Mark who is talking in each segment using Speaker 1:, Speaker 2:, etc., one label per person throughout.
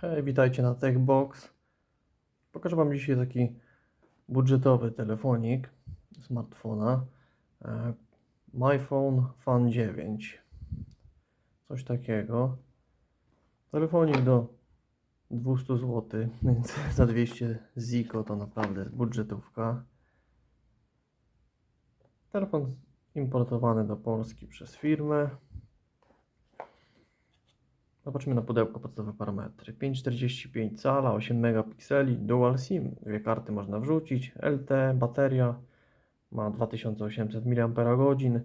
Speaker 1: Hej, witajcie na TechBox. Pokażę Wam dzisiaj taki budżetowy telefonik smartfona. e, MyPhone Fan 9. Coś takiego. Telefonik do 200 zł, więc za 200 ziko to naprawdę budżetówka. Telefon importowany do Polski przez firmę. Zobaczymy na pudełko podstawowe parametry. 5,45 cala, 8 megapikseli, dual SIM, dwie karty można wrzucić, LTE, bateria ma 2800 mAh,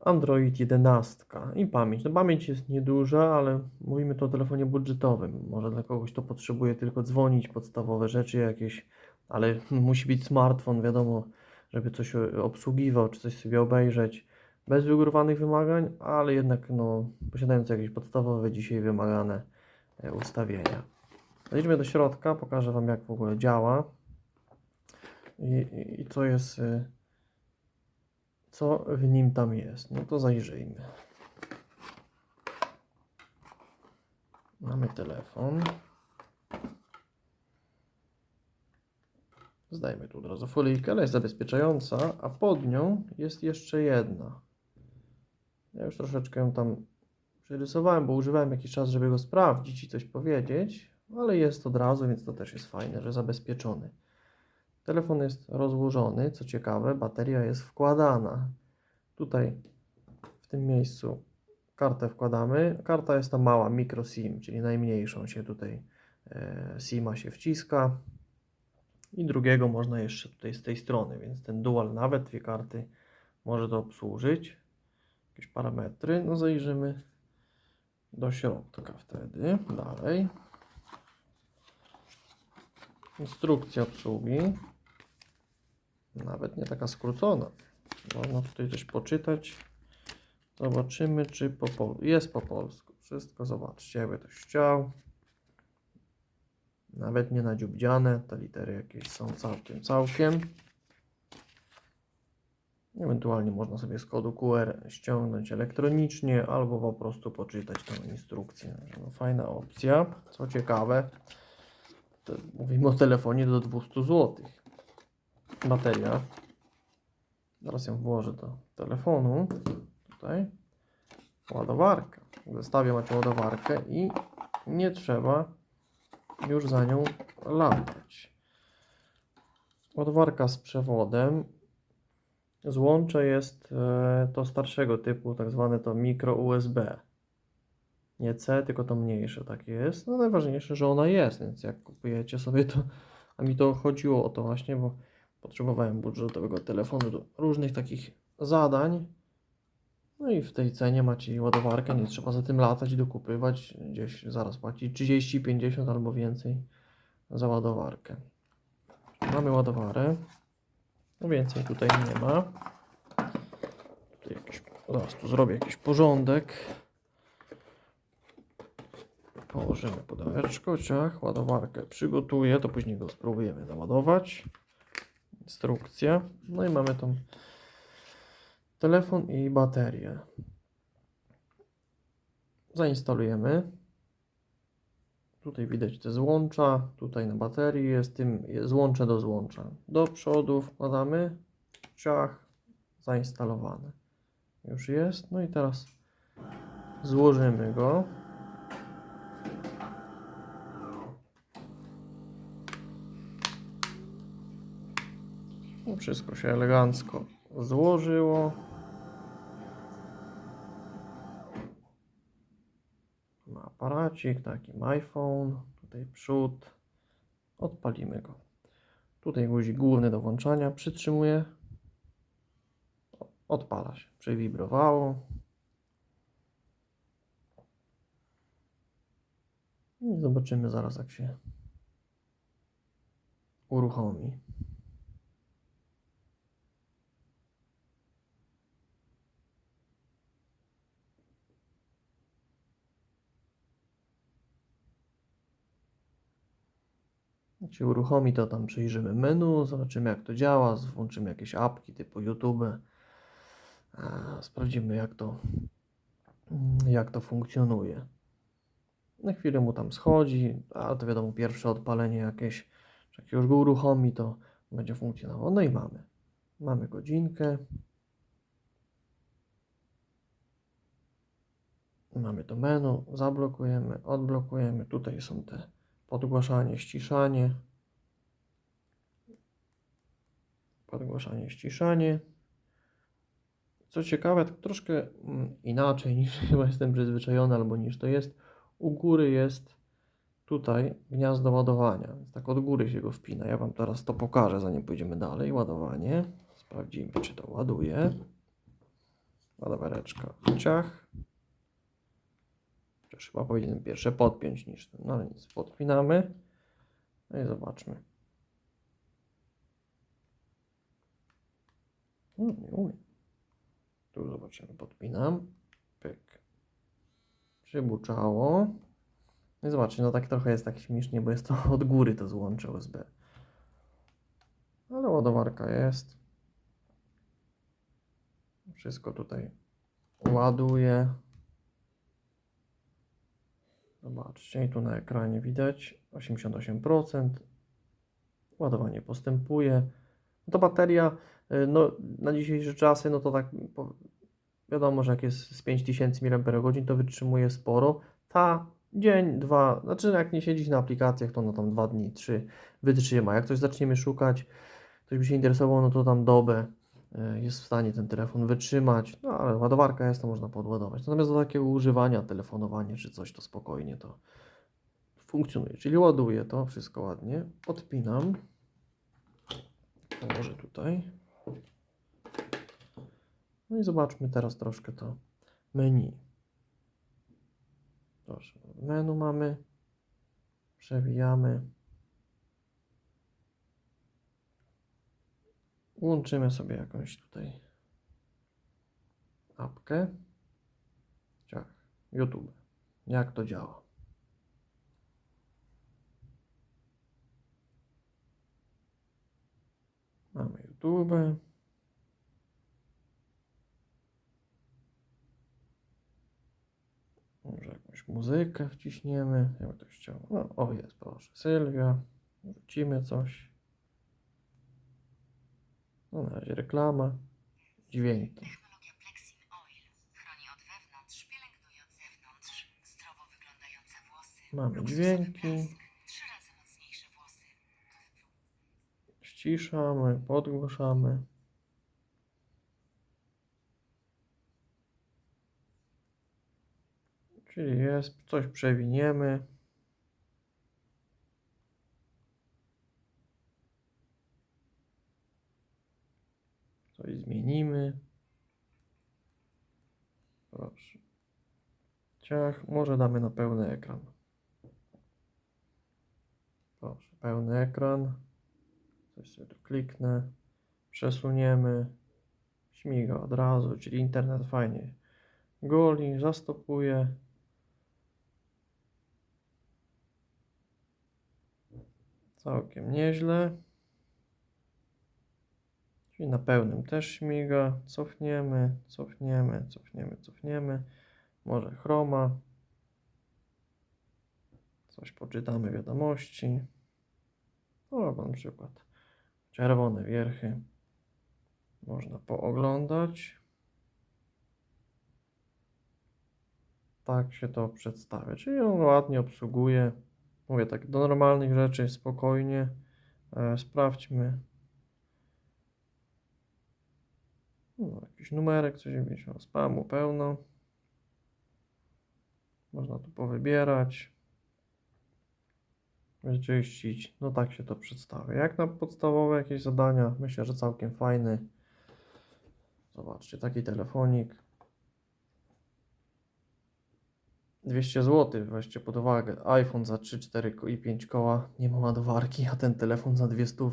Speaker 1: Android 11 i pamięć. No pamięć jest nieduża, ale mówimy tu o telefonie budżetowym. Może dla kogoś to potrzebuje tylko dzwonić, podstawowe rzeczy jakieś, ale musi być smartfon, wiadomo, żeby coś obsługiwał, czy coś sobie obejrzeć bez wygórowanych wymagań, ale jednak no, posiadając jakieś podstawowe dzisiaj wymagane e, ustawienia. Wejdźmy do środka, pokażę Wam jak w ogóle działa i, i, i co jest, e, co w nim tam jest. No to zajrzyjmy. Mamy telefon. Zdajmy tu od razu folijkę, ale jest zabezpieczająca, a pod nią jest jeszcze jedna. Już troszeczkę ją tam przerysowałem, bo używałem jakiś czas, żeby go sprawdzić i coś powiedzieć, ale jest od razu, więc to też jest fajne, że zabezpieczony. Telefon jest rozłożony, co ciekawe, bateria jest wkładana. Tutaj w tym miejscu kartę wkładamy. Karta jest ta mała, micro SIM, czyli najmniejszą się tutaj e, SIMa się wciska. I drugiego można jeszcze tutaj z tej strony, więc ten dual nawet dwie karty może to obsłużyć jakieś parametry. No zajrzymy do środka wtedy. Dalej. Instrukcja obsługi. Nawet nie taka skrócona. Można tutaj coś poczytać. Zobaczymy, czy po pol jest po polsku. Wszystko zobaczcie, jakby ktoś chciał. Nawet nie nadziubdziane. Te litery jakieś są całkiem, całkiem. Ewentualnie można sobie z kodu QR ściągnąć elektronicznie albo po prostu poczytać tą instrukcję. No, fajna opcja. Co ciekawe, mówimy o telefonie do 200 zł. Bateria. Zaraz ją włożę do telefonu. Tutaj. Ładowarka. W zestawie macie ładowarkę i nie trzeba już za nią latać. Ładowarka z przewodem Złącze jest e, to starszego typu, tak zwane to mikro USB. Nie C, tylko to mniejsze takie jest. No najważniejsze, że ona jest, więc jak kupujecie sobie to, a mi to chodziło o to właśnie, bo potrzebowałem budżetowego telefonu do różnych takich zadań. No i w tej cenie macie ładowarkę, nie trzeba za tym latać, dokupywać, gdzieś zaraz płacić 30, 50 albo więcej za ładowarkę. Mamy ładowarę. No więcej tutaj nie ma. Tutaj jakiś, zaraz tu zrobię jakiś porządek. Położymy pudełeczko, ciach, ładowarkę przygotuję, to później go spróbujemy załadować. Instrukcja. No i mamy tą telefon i baterię. Zainstalujemy. Tutaj widać te złącza, tutaj na baterii jest tym złącze do złącza. Do przodu wkładamy, ciach, zainstalowane. Już jest, no i teraz złożymy go. No, wszystko się elegancko złożyło. Ma aparacik, taki iPhone, tutaj przód. Odpalimy go. Tutaj guzik główny do włączania, przytrzymuję. Odpala się, przywibrowało. I zobaczymy zaraz jak się uruchomi. Się uruchomi, to tam przyjrzymy menu, zobaczymy jak to działa, włączymy jakieś apki typu YouTube, e, sprawdzimy jak to, jak to funkcjonuje. Na chwilę mu tam schodzi, ale to wiadomo, pierwsze odpalenie jakieś, czy jak już go uruchomi, to będzie funkcjonowało. No i mamy. Mamy godzinkę. Mamy to menu, zablokujemy, odblokujemy. Tutaj są te podgłaszanie, ściszanie. Podgłaszanie, ściszanie. Co ciekawe, tak troszkę mm, inaczej niż chyba jestem przyzwyczajony, albo niż to jest. U góry jest tutaj gniazdo ładowania. Więc tak od góry się go wpina. Ja Wam teraz to pokażę, zanim pójdziemy dalej. Ładowanie. Sprawdzimy, czy to ładuje. Ładowareczka. Ciach. Chociaż chyba powinienem pierwsze podpiąć niż ten. No ale nic, podpinamy. No i zobaczmy. No, nie. Tu zobaczymy, podpinam. Pyk. Przybuczało. No i zobaczcie, no tak trochę jest tak śmiesznie, bo jest to od góry to złącze USB. Ale ładowarka jest. Wszystko tutaj ładuje. Zobaczcie, i tu na ekranie widać 88%. Ładowanie postępuje. To bateria, y, no na dzisiejsze czasy, no to tak wiadomo, że jak jest z 5000 mAh, to wytrzymuje sporo. Ta dzień, dwa, znaczy jak nie siedzieć na aplikacjach, to no tam dwa dni, trzy wytrzyma. Jak coś zaczniemy szukać, ktoś by się interesował, no to tam dobę jest w stanie ten telefon wytrzymać. No ale ładowarka jest, to można podładować. Natomiast do takiego używania, telefonowania czy coś, to spokojnie to funkcjonuje. Czyli ładuję to wszystko ładnie, odpinam. Położę tutaj. No i zobaczmy teraz troszkę to menu. Proszę, menu mamy. Przewijamy. Łączymy sobie jakąś tutaj apkę. Ciach, YouTube. Jak to działa? Mamy YouTube. Może jakąś muzykę wciśniemy, jakby ktoś chciał. No, o jest, proszę. Sylwia. Wrzucimy coś. No, na razie reklama. Dźwięki.
Speaker 2: Technologia Plexin Oil chroni od wewnątrz, pielęgnuje od zewnątrz. Zdrowo wyglądające włosy.
Speaker 1: Mamy dźwięki.
Speaker 2: Trzy razy mocniejsze włosy.
Speaker 1: Ściszamy, podgłuszamy. Czyli jest, coś przewiniemy. Coś zmienimy. Proszę. Ciach, może damy na pełny ekran. Proszę, pełny ekran. Coś sobie tu kliknę, przesuniemy, śmiga od razu, czyli internet fajnie goli, zastopuje. Całkiem nieźle. Czyli na pełnym też śmiga. Cofniemy, cofniemy, cofniemy, cofniemy. Może chroma. Coś poczytamy wiadomości. O, na przykład czerwone wierchy. Można pooglądać. Tak się to przedstawia. Czyli on ładnie obsługuje. Mówię tak, do normalnych rzeczy spokojnie. E, sprawdźmy. No, jakiś numerek, coś gdzieś spamu pełno. Można tu powybierać. Wyczyścić. No tak się to przedstawia. Jak na podstawowe jakieś zadania, myślę, że całkiem fajny. Zobaczcie, taki telefonik. 200 zł, weźcie pod uwagę. iPhone za 3, 4 ko- i 5 koła nie ma ładowarki, a ten telefon za 200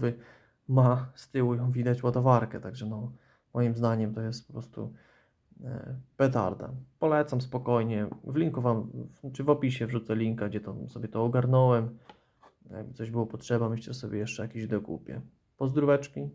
Speaker 1: ma z tyłu ją widać ładowarkę, także no moim zdaniem to jest po prostu e, petarda. Polecam spokojnie. W linku wam, czy w opisie wrzucę linka, gdzie to sobie to ogarnąłem. Jakby coś było potrzeba, myślę sobie jeszcze jakiś dokupię. Pozdróweczki.